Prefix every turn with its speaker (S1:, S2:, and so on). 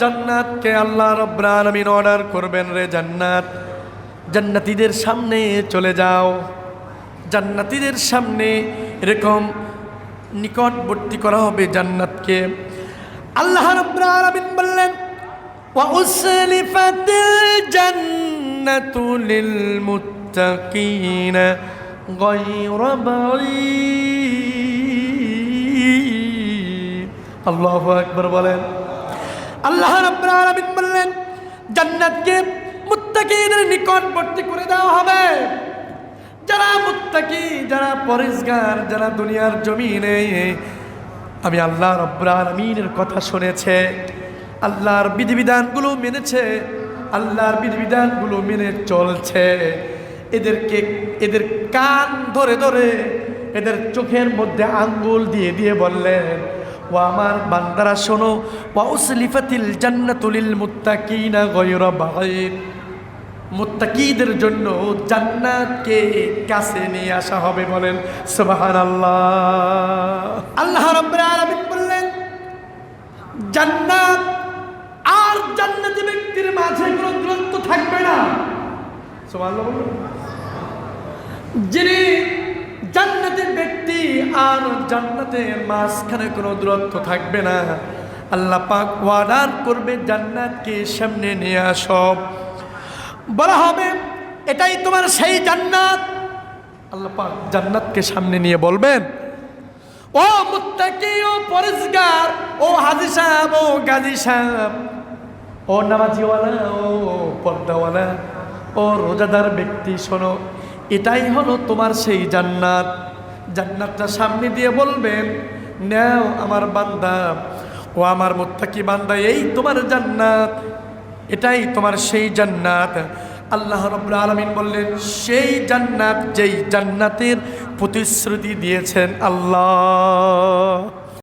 S1: জান্নাতকে আল্লাহ রব্বুল আলামিন অর্ডার করবেন রে জান্নাত জান্নাতীদের সামনে চলে যাও জান্নাতীদের সামনে এরকম নিকটবর্তী করা হবে জান্নাতকে আল্লাহ রব্বুল আলামিন বললেন وأسلفت الجنة للمتقين غير بعيد الله أكبر বলেন আল্লাহ রাব্বুল আলামিন বললেন, জান্নাতকে মুত্তাকিদের নিকটবর্তী করে দেওয়া হবে। যারা মুত্তাকি, যারা পরিষ্কার যারা দুনিয়ার জমিনে, আমি আল্লাহ রব্বুল আলামিনের কথা শুনেছে, আল্লাহর বিধিবিধানগুলো মেনেছে, আল্লাহর বিধিবিধানগুলো মেনে চলছে। এদেরকে, এদের কান ধরে ধরে, এদের চোখের মধ্যে আঙ্গুল দিয়ে দিয়ে বললেন ও আমার বান্দারা শোনো, ওয়া উসলিফাতিল জান্নাতুলিল মুত্তাকিনা গায়রা বাঈদ মুত্তাকিদের জন্য জান্নাতকে কাছে নিয়ে আসা হবে বলেন, সুবহানাল্লাহ। আল্লাহ রাব্বুল আলামিন বললেন, জান্নাত আর জান্নাতি ব্যক্তির মাঝে কোনো দূরত্ব থাকবে না। সুবহানাল্লাহ। যিনি আর জান্নাতের মাঝখানে কোনো দূরত্ব থাকবে না। আল্লাহ পাক ওয়ার্ডার করবে জান্নাতকে সামনে নিয়ে আসব বলা হবে, এটাই তোমার সেই জান্নাত। আল্লাহ পাক জান্নাতকে সামনে নিয়ে বলবেন, ও মুত্তাকি, ও পরিষ্কার ও হাজি সাহেব, ও গাজী সাহেব, ও নামাজিওয়ালা, ও পর্দাওয়ালা, ও রোজাদার ব্যক্তি, শোনো, এটাই হলো তোমার সেই জান্নাত। জান্নাতটা সামনে দিয়ে বলবেন, নেও আমার বান্দা, ও আমার মোত্তাকি বান্দা, এই তোমার জান্নাত, এটাই তোমার সেই জান্নাত। আল্লাহ রব্বুল আলমিন বললেন, সেই জান্নাত যেই জান্নাতের প্রতিশ্রুতি দিয়েছেন আল্লাহ।